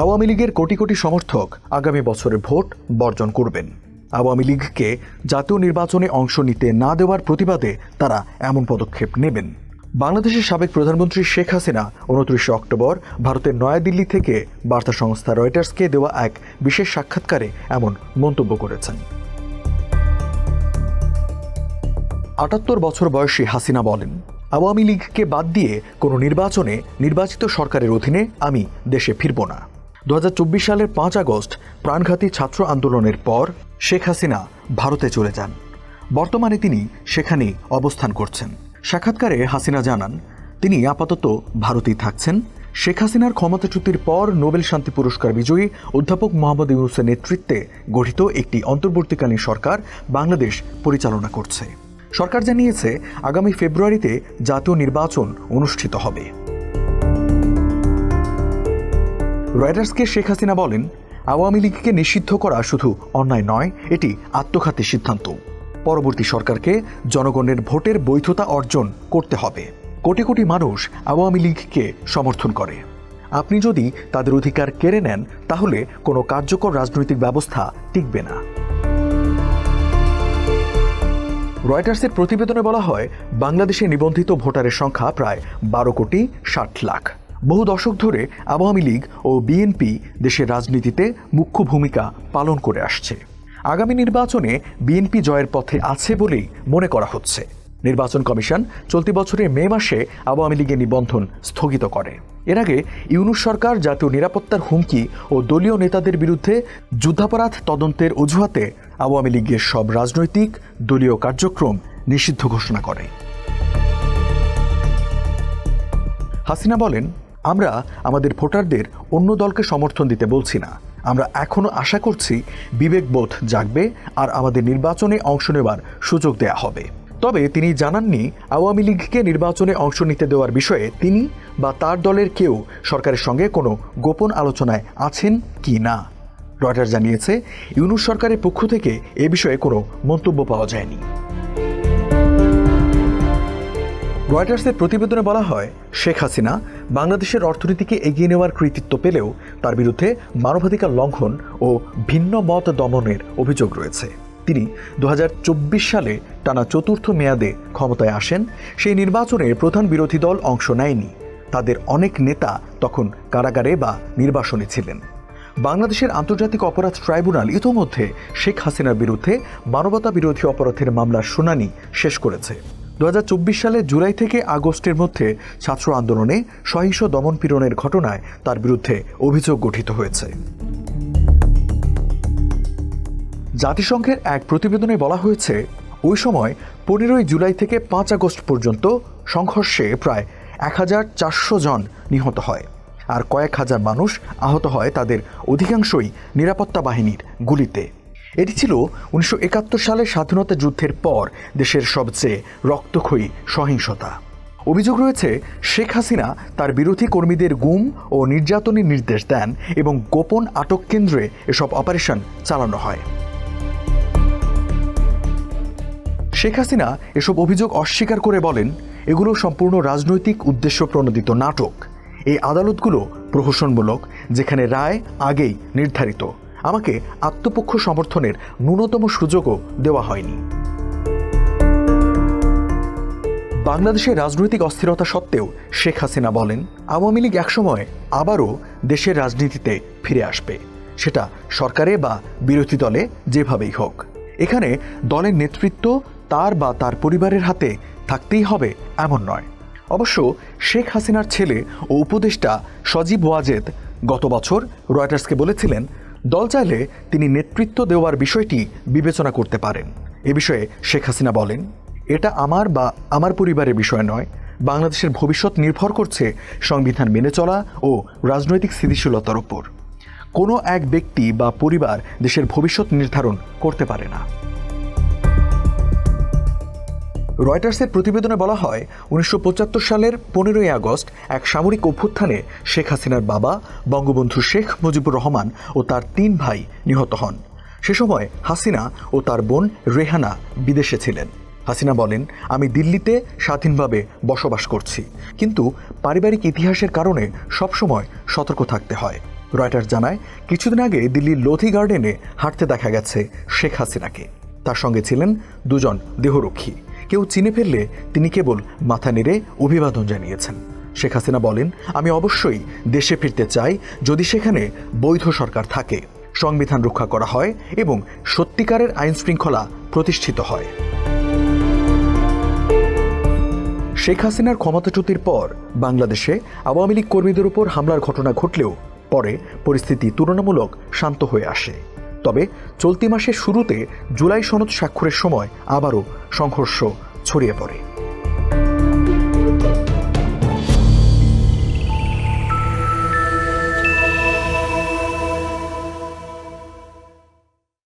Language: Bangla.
আওয়ামী লীগের কোটি কোটি সমর্থক আগামী বছরে ভোট বর্জন করবেন। আওয়ামী লীগকে জাতীয় নির্বাচনে অংশ নিতে না দেওয়ার প্রতিবাদে তারা এমন পদক্ষেপ নেবেন। বাংলাদেশের সাবেক প্রধানমন্ত্রী শেখ হাসিনা উনত্রিশে অক্টোবর ভারতের নয়াদিল্লি থেকে বার্তা সংস্থা রয়টার্সকে দেওয়া এক বিশেষ সাক্ষাৎকারে এমন মন্তব্য করেছেন। আটাত্তর বছর বয়সী হাসিনা বলেন, আওয়ামী লীগকে বাদ দিয়ে কোনো নির্বাচনে নির্বাচিত সরকারের অধীনে আমি দেশে ফিরব না। দু হাজার চব্বিশ সালের পাঁচ আগস্ট প্রাণঘাতী ছাত্র আন্দোলনের পর শেখ হাসিনা ভারতে চলে যান। বর্তমানে তিনি সেখানেই অবস্থান করছেন। সাক্ষাৎকারে হাসিনা জানান, তিনি আপাতত ভারতেই থাকছেন। শেখ হাসিনার ক্ষমতাচ্যুতির পর নোবেল শান্তি পুরস্কার বিজয়ী অধ্যাপক মোহাম্মদ ইউনুসের নেতৃত্বে গঠিত একটি অন্তর্বর্তীকালীন সরকার বাংলাদেশ পরিচালনা করছে। সরকার জানিয়েছে, আগামী ফেব্রুয়ারিতে জাতীয় নির্বাচন অনুষ্ঠিত হবে। রয়টার্সকে শেখ হাসিনা বলেন, আওয়ামী লীগকে নিষিদ্ধ করা শুধু অন্যায় নয়, এটি আত্মঘাতী সিদ্ধান্ত। পরবর্তী সরকারকে জনগণের ভোটের বৈধতা অর্জন করতে হবে। কোটি কোটি মানুষ আওয়ামী লীগকে সমর্থন করে। আপনি যদি তাদের অধিকার কেড়ে নেন, তাহলে কোনো কার্যকর রাজনৈতিক ব্যবস্থা টিকবে না। রয়টার্সের প্রতিবেদনে বলা হয়, বাংলাদেশে নিবন্ধিত ভোটারের সংখ্যা প্রায় বারো কোটি ষাট লাখ। বহু দশক ধরে আওয়ামী লীগ ও বিএনপি দেশের রাজনীতিতে মুখ্য ভূমিকা পালন করে আসছে। আগামী নির্বাচনে বিএনপি জয়ের পথে আছে বলেই মনে করা হচ্ছে। নির্বাচন কমিশন চলতি বছরের মে মাসে আওয়ামী লীগের নিবন্ধন স্থগিত করে। এর আগে ইউনুস সরকার জাতীয় নিরাপত্তার হুমকি ও দলীয় নেতাদের বিরুদ্ধে যুদ্ধাপরাধ তদন্তের অজুহাতে আওয়ামী লীগের সব রাজনৈতিক, দলীয় কার্যক্রম নিষিদ্ধ ঘোষণা করে। হাসিনা বলেন আমরা আমাদের ভোটারদের অন্য দলকে সমর্থন দিতে বলছি না। আমরা এখনও আশা করছি বিবেকবোধ জাগবে আর আমাদের নির্বাচনে অংশ নেবার সুযোগ দেয়া হবে। তবে তিনি জানাননি আওয়ামী লীগকে নির্বাচনে অংশ নিতে দেওয়ার বিষয়ে তিনি বা তার দলের কেউ সরকারের সঙ্গে কোনো গোপন আলোচনায় আছেন কি না। রয়টার জানিয়েছে, ইউনুস সরকারের পক্ষ থেকে এ বিষয়ে কোনো মন্তব্য পাওয়া যায়নি। রয়টার্সের প্রতিবেদনে বলা হয়, শেখ হাসিনা বাংলাদেশের অর্থনীতিকে এগিয়ে নেওয়ার কৃতিত্ব পেলেও তার বিরুদ্ধে মানবাধিকার লঙ্ঘন ও ভিন্ন মত দমনের অভিযোগ রয়েছে। তিনি দু হাজার চব্বিশ সালে টানা চতুর্থ মেয়াদে ক্ষমতায় আসেন, সেই নির্বাচনে প্রধান বিরোধী দল অংশ নেয়নি। তাদের অনেক নেতা তখন কারাগারে বা নির্বাসনে ছিলেন। বাংলাদেশের আন্তর্জাতিক অপরাধ ট্রাইব্যুনাল ইতোমধ্যে শেখ হাসিনার বিরুদ্ধে মানবতা বিরোধী অপরাধের মামলার শুনানি শেষ করেছে। দু হাজার চব্বিশ সালে জুলাই থেকে আগস্টের মধ্যে ছাত্র আন্দোলনে সহিংস দমনপীড়নের ঘটনায় তার বিরুদ্ধে অভিযোগ গঠিত হয়েছে। জাতিসংঘের এক প্রতিবেদনে বলা হয়েছে, ওই সময় পনেরোই জুলাই থেকে পাঁচ আগস্ট পর্যন্ত সংঘর্ষে প্রায় এক হাজার চারশো জন নিহত হয়। আর কয়েক হাজার মানুষ আহত হয় তাদের অধিকাংশই নিরাপত্তা বাহিনীর গুলিতে। এটি ছিল উনিশশো সালের স্বাধীনতা যুদ্ধের পর দেশের সবচেয়ে রক্তক্ষয়ী সহিংসতা। অভিযোগ রয়েছে, শেখ হাসিনা তার বিরোধী কর্মীদের গুম ও নির্যাতনের নির্দেশ দেন এবং গোপন আটক কেন্দ্রে এসব অপারেশন চালানো হয়। শেখ হাসিনা এসব অভিযোগ অস্বীকার করে বলেন, এগুলো সম্পূর্ণ রাজনৈতিক উদ্দেশ্য প্রণোদিত নাটক। এই আদালতগুলো প্রহসনমূলক, যেখানে রায় আগেই নির্ধারিত। আমাকে আত্মপক্ষ সমর্থনের ন্যূনতম সুযোগও দেওয়া হয়নি। বাংলাদেশের রাজনৈতিক অস্থিরতা সত্ত্বেও শেখ হাসিনা বলেন, আওয়ামী লীগ একসময় আবারও দেশের রাজনীতিতে ফিরে আসবে। সেটা সরকারে বা বিরোধী দলে যেভাবেই হোক। এখানে দলের নেতৃত্ব তার বা তার পরিবারের হাতে থাকতেই হবে এমন নয়। অবশ্য শেখ হাসিনার ছেলে ও উপদেষ্টা সজীব ওয়াজেদ গত বছর রয়টার্সকে বলেছিলেন দল চাইলে তিনি নেতৃত্ব দেওয়ার বিষয়টি বিবেচনা করতে পারেন। এ বিষয়ে শেখ হাসিনা বলেন, এটা আমার বা আমার পরিবারের বিষয় নয়। বাংলাদেশের ভবিষ্যৎ নির্ভর করছে সংবিধান মেনে চলা ও রাজনৈতিক স্থিতিশীলতার ওপর কোনো এক ব্যক্তি বা পরিবার দেশের ভবিষ্যৎ নির্ধারণ করতে পারে না। রয়টার্সের প্রতিবেদনে বলা হয়, উনিশশো পঁচাত্তর সালের পনেরোই আগস্ট এক সামরিক অভ্যুত্থানে শেখ হাসিনার বাবা, বঙ্গবন্ধু শেখ মুজিবুর রহমান ও তার তিন ভাই নিহত হন। সে সময় হাসিনা ও তার বোন রেহানা বিদেশে ছিলেন। হাসিনা বলেন, আমি দিল্লিতে স্বাধীনভাবে বসবাস করছি। কিন্তু পারিবারিক ইতিহাসের কারণে সবসময় সতর্ক থাকতে হয়। রয়টার জানায়, কিছুদিন আগে দিল্লির লোধি গার্ডেনে হাঁটতে দেখা গেছে শেখ হাসিনাকে। তার সঙ্গে ছিলেন দুজন দেহরক্ষী। কেউ চিনে ফেললে তিনি কেবল মাথা নেড়ে অভিবাদন জানিয়েছেন। শেখ হাসিনা বলেন, আমি অবশ্যই দেশে ফিরতে চাই যদি সেখানে বৈধ সরকার থাকে, সংবিধান রক্ষা করা হয় এবং সত্যিকারের আইন শৃঙ্খলা প্রতিষ্ঠিত হয়। শেখ হাসিনার ক্ষমতাচ্যুতির পর বাংলাদেশে আওয়ামী লীগ কর্মীদের উপর হামলার ঘটনা ঘটলেও পরে পরিস্থিতি তুলনামূলক শান্ত হয়ে আসে। তবে চলতি মাসের শুরুতে জুলাই সনদ স্বাক্ষরের সময় আবারও সংঘর্ষ ছড়িয়ে পড়ে।